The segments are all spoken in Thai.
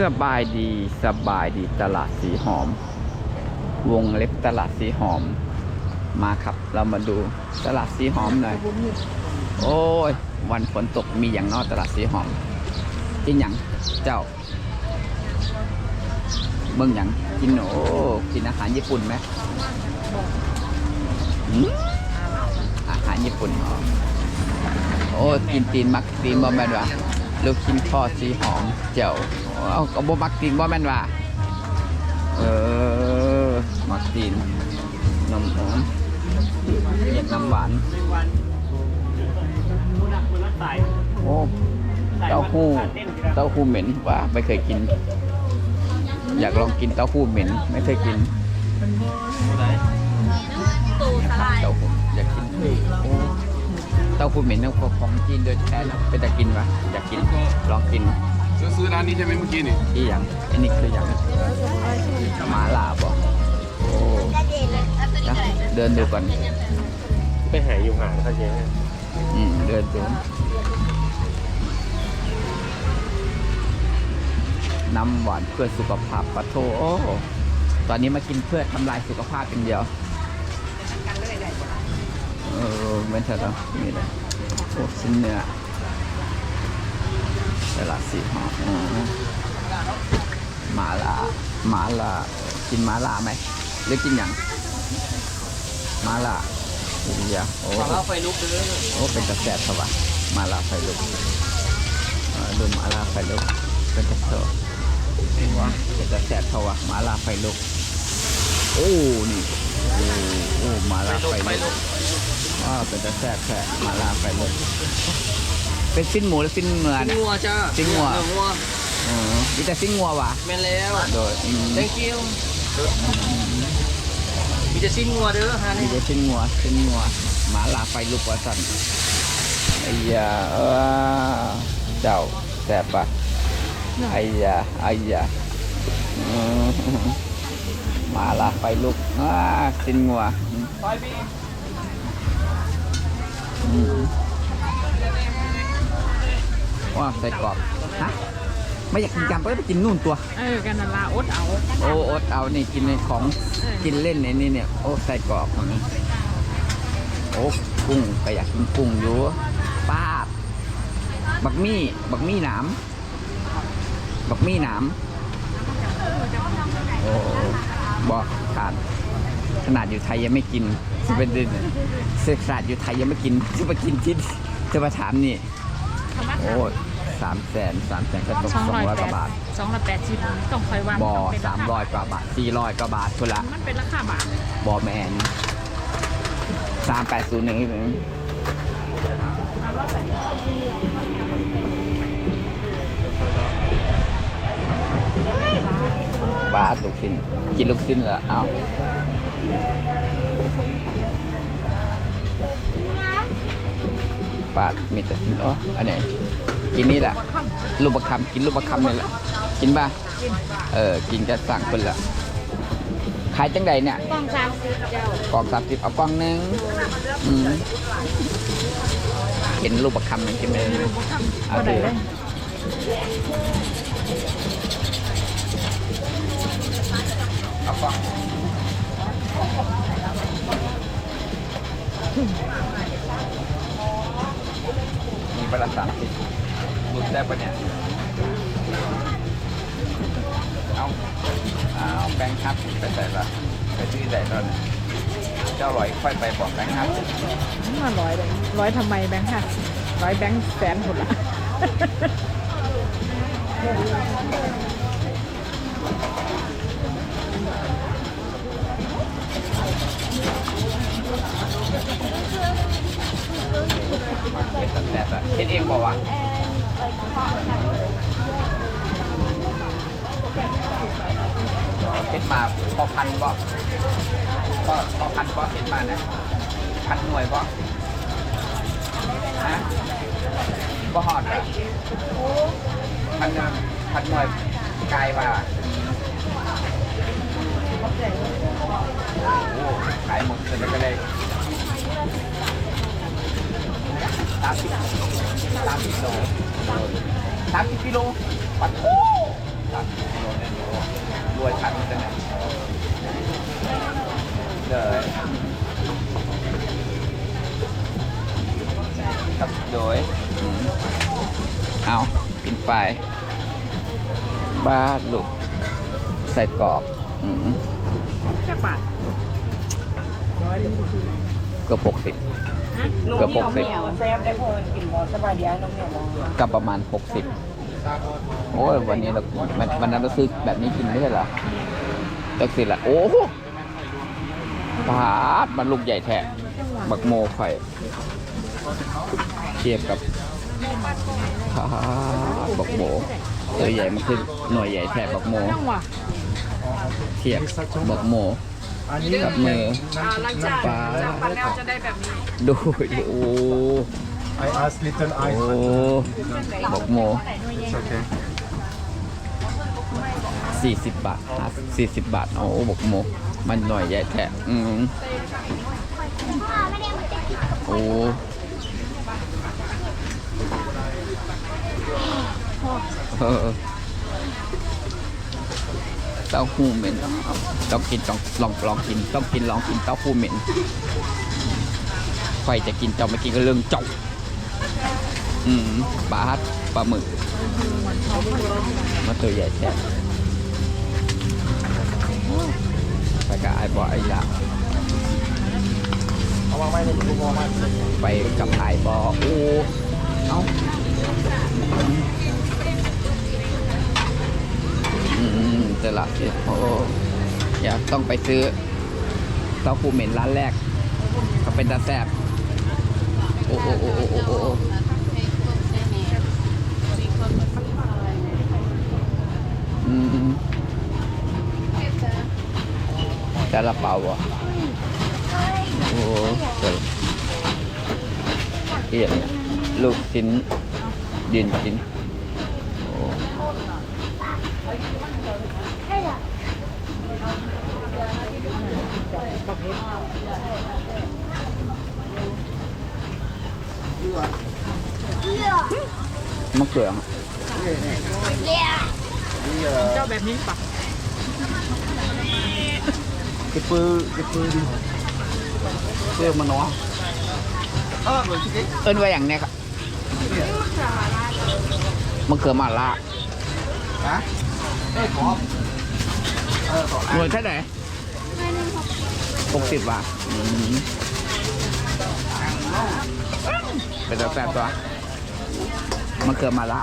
สบายดีสบายดีตลาดสีหอม วงเล็บตลาดสีหอม มาครับเรามาดูตลาดสีหอมหน่อยโอ้ย วันฝนตกมีอย่างนอกตลาดสีหอมกินอย่างเจ้า เบิ่งอย่างกินโอ้กินอาหารญี่ปุ่นไหมอาหารญี่ปุ่นอโอ้กินตีนมักตีนบ่แมนวะ ลูกชิ้นทอดสีหอมเจ้าเอาก็บ่มักตีนบ่แม่นว่ะเออมักตีนนมหอมเรียกน้ำหวานโอ้เต้าหู้เต้าหู้เหม็นว่าไม่เคยกิน อยากลองกินเต้าหู้เหม็น ไม่เคยกินตูสลายเต้าหู้อยากกินโอ้ เต้าหู้เหม็นนั่นก็ของจีนโดยแท้แล้วเป็นแต่กินวะอยากกินลองกินซื้อซื้อร้านนี้ใช่ไหมเมื่อกี้นี่ที่อย่างอันนี้คืออย่างหมาลาบอกโอ้นะเดินดูก่อนไปหาอยู่ห่างเขาใช่ไหมอืมเดินดูน้ำหวานเพื่อสุขภาพปะโทโอ้ตอนนี้มากินเพื่อทำลายสุขภาพเป็นเดียว เออไม่ใช่แล้วนี่เลยโอ้ชิ้นเนื้อตลาดสีหอมอ๋อหมาลาหมาลากินหมาลาไหมหรือกินอย่างหมาลาอีเดียโอ้ขอเล่าไฟลุกเด้อโอ้เป็นกระแสทวะมาลาไฟลุกดูมาลาไฟลุกเป็นกระแสว้าเป็นกระแสทวะมาลาไฟลุกโอ้นี่โอ้โอ้มาลาไฟลุก ว้าเป็นกระแสแค่มาลาไฟลุกเป็นสิ้นหมูหรือสิ้นเนื้อเนี่ย งัวจ้าจริงงัวเนื้องัวอ๋อมีแต่สิ้นงัววะแม่นแล้ว โดยอืม thank you มีจะสิ้นงัวเด้อฮะมีนี่แต่สิ้นงัวสิ้นงัวมาลาไฟลุกว่าสั่นไอ้ยาเออเจ้าแสบปะไอ้ยาไอ้ยาอืมมาละไฟลุกอ่าสินงัวไปพี่อืม ว่าใส่กรอบฮะไม่อยากกินกันก็ไปกินนู่นตัว เออกันนาลาอดเอา โอ้อดเอานี่กินในของกินเล่นในนี่เนี่ยโอ้ใส่กรอบมันโอ้กุ้งก็อยากกินกุ้งอยู่ป้าบบักมี่บักมี่หนามบักมี่หนามโอ้บอกขาด ขนาดอยู่ไทยยังไม่กินจะเป็นเดือนเศษขาดอยู่ไทยยังไม่กินจะมากินที่จะมาถามนี่โอ้สามแสนสามแสนก็ตกสองสองร้อยร้อยกแปว่าดบาทสองร้อยแปดสิบต้องคอยวันบอต้องเป็นสามร้อยกว่าบาทสี่ร้อยกว่าบาททุละมันเป็นราคาบาทบอแมนสามแปดศูนย์หนึ่งบาทลูกชิ้นกินลูกชิ้นเหรอเอา บาทมีแต่ชิ้นอ๋ออันไหนกินนี่แหละลูกประคำกินลูกประคำนี่แหละกินป่ะเออกินก็สั่งคนละขายจังใดเนี่ยกล้องสามสิบเจ้ากล่องสามสิบเอากล่องหนึ่งอืมเห็นรูปประคำหนึ่งใช่ไหมเอาก็ถืได้อเลยเอากล่อง มีประสามสิบหลุดได้ปะเนี่ย เอาเอาแบงค์ครับไปใส่ละไปที่ไหนตอนนี้เจ้าลอยค่อยไปบอกแบงค์ครับมาร้อยเลยร้อยทำไมแบงค์ห้าสิบร้อยแบงค์แสนหมดละ เฮ็ดตั้งแต่ละเฮ็ดเองบอกว่าเฮ็ดมาพอพันบ่ก็พอพันบ่เฮ็ดมาเนี่ยพันหน่วยบ่ฮะบ่หอดอะพันหนึ่งพันหน่วยกายว่า ขายหมดเลยก็ามสิโซ่ตากิปิโล่ปัดาลเนี่ยรวยทันกันเนี่ยเลยครับโดยเอากินไปบ้าลูกใส่กรอบ อ แค่บาทเกือบหกสิบ เกือบหกสิบ แซ่บได้พอกินบอสบายดีน้องเหนียวมองก็ประมาณหกสิบโอ้ยวันนี้เราวันวันนั้นเราซื้อแบบนี้กินไม่ใช่เหรอตักสิละโอ้โหปาดมันลูกใหญ่แท้บักโมไข่เทียบกับปาดบักโมตัวใหญ่มันคือหน่วยใหญ่แท้บักโม จังหวะ เทียบบักโมกับมือ อ่าหลังจากปลาจากปันแล้วจะได้แบบนี้ดูดิโอ้ I ask little โอ้บักโม It's okay. สี่สิบบาทสี่สิบบาท โอ้บอกโม มันหน่อยใหญ่แท้อืมโอ้เออ เต้าหู้เหม็นต้องกินต้องลองลองกินต้องกินลองกินเต้าหู้เหม็นใครจะกินเจ้าไม่กินก็เรื่องเจ้าอืมปลาฮัดปลาหมึกมันตัวใหญ่แท้ไปกับไอ้บอไอ้ยาไปกับไอ้บอโอ้เอ้า มจะหลับสิโอ้อยากต้องไปซื้อเต้าหู้เหม็นร้านแรกเขาเป็นตาแซบโอ้โอ้โอ้โอ้โอ้โอ้อืมซาลาเปาอะโอ้เจ๋งเอียนลูกชิ้นดินชิ้น มะเขืออะเจ้าแบบนี้ปะ cái pư cái pư đi cái mà nó ơn vậy ảnh này ạ mắc cửa mà lạ người thế này phục xịt vào bây giờ xem cho mắc cửa mà lạ ร้อยบาท มะเขือมาละ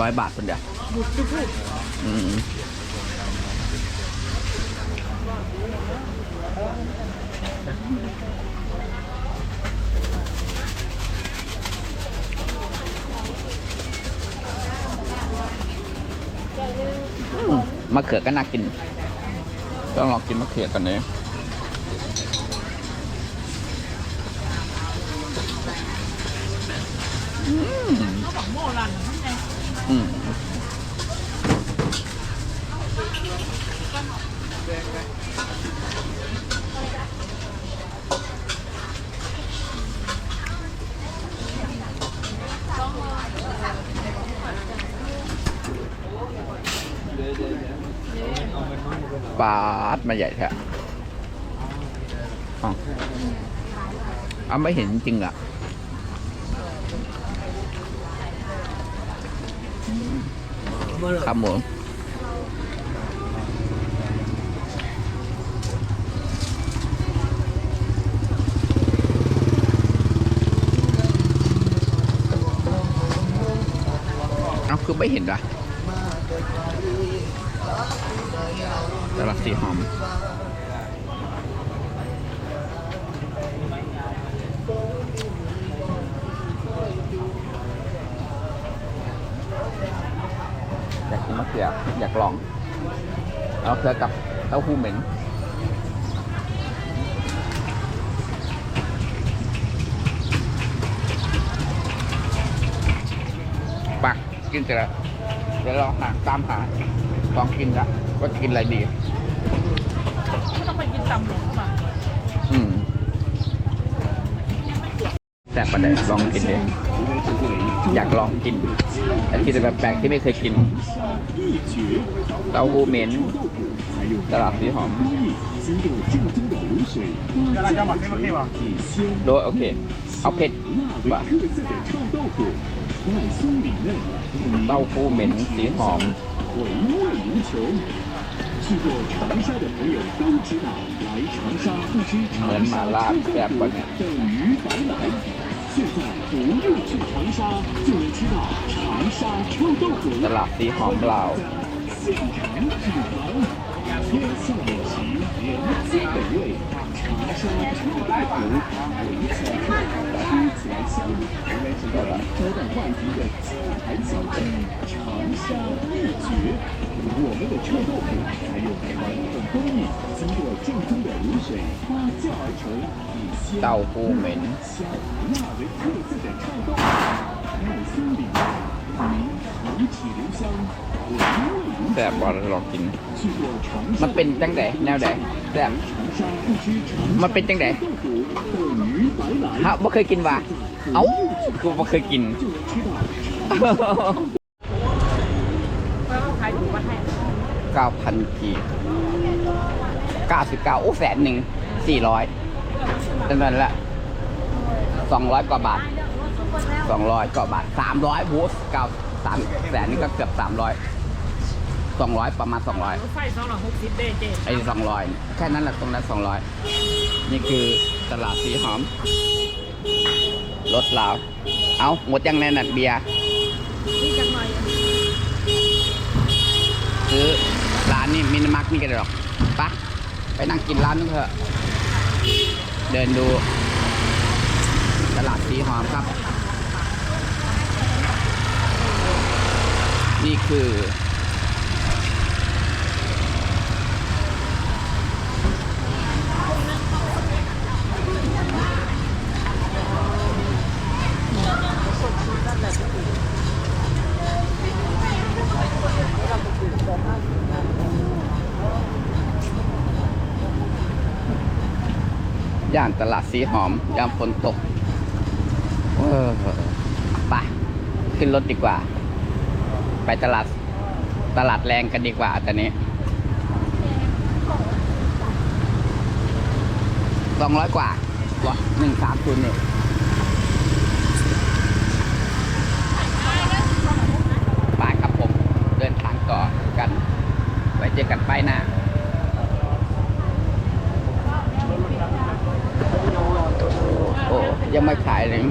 ร้อยบาทคนเดียวมะเขือก็น่ากิน ต้องลองกินมะเขือกันเนี่อืม เขาบอกโม่รันทำไง อืม ปลาดมาใหญ่แท้อ๋อเอาไม่เห็นจริงอะ ครับผมเอาคือไม่เห็นว่ะตลับสีหอม อยากกินมะเขืออยากลองเอาเขือกับเต้าหู้เหม็นปักกินเสร็จแล้วเดี๋ยวเราหาตามหาลองกินละว่าจะกินอะไรดีไม่ต้องไปกินตำหลงมาอืมแซ่บประเดี๋ยวลองกินดิอยากลองกินแต่กินแบบแปลกๆที่ไม่เคยกิน เต้าหู้เหม็นตลาดสีหอมโดยโอเค เอาเผ็ดบ่ะเต้าหู้เหม็นสีหอมเหมือนมาลาบแบบว่าเนี่ย 现在不用去长沙，就能吃到长沙臭豆腐 ตลาดสีหอมลาว 现场品尝，天下美食人间美味，长沙臭豆腐，闻起来热，吃起来香，仍然是个招待外宾的金牌小吃，长沙秘诀。 我们的臭豆腐采用传统工艺，经过正宗的卤水发酵而成，以鲜 เต้าหู้เหม็น 香辣为特色的臭豆腐，外松里嫩，名口齿留香，回味无 แซ่บกว่าลองกิน 去过长沙 มันเป็นจังไดแนวใดแซ่บ 长沙不吃长 มันเป็นจังได 豆腐等于白来， ฮะบ่เคยกินว่ะเอ้ากูบ่เคยกิน 就能吃 9,000กีบ99โอ้แสนหนึ่ง400แต่นั่นแหละ200กว่าบาท200กว่าบาท300บูสเก้าสามแสนนี่ก็เกือบ300 200ประมาณ200รถไฟสองร้อยหกสิบเดจไอ้สองร้อยแค่นั้นแหละตรงนั้นสองร้อยนี่คือตลาดสีหอมรถลาวเอาหมดยังแน่นัดเบียร์ซื้อ มินิมาร์กนี่กันหรอกปะไปนั่งกินร้านนึงเถอะ เดินดู ตลาดสีหอมครับ นี่คือานตลาดสีหอมยามฝนตกปะขึ้นรถดีกว่า ไปตลาดตลาดแรงกันดีกว่าตอนนี้สองร้อยกว่าวะหนึ่งสามคูนเนี่ยไปครับผม เดินทางต่อกัน ไว้เจอกันไปหน้า ยังไม่ขายเลย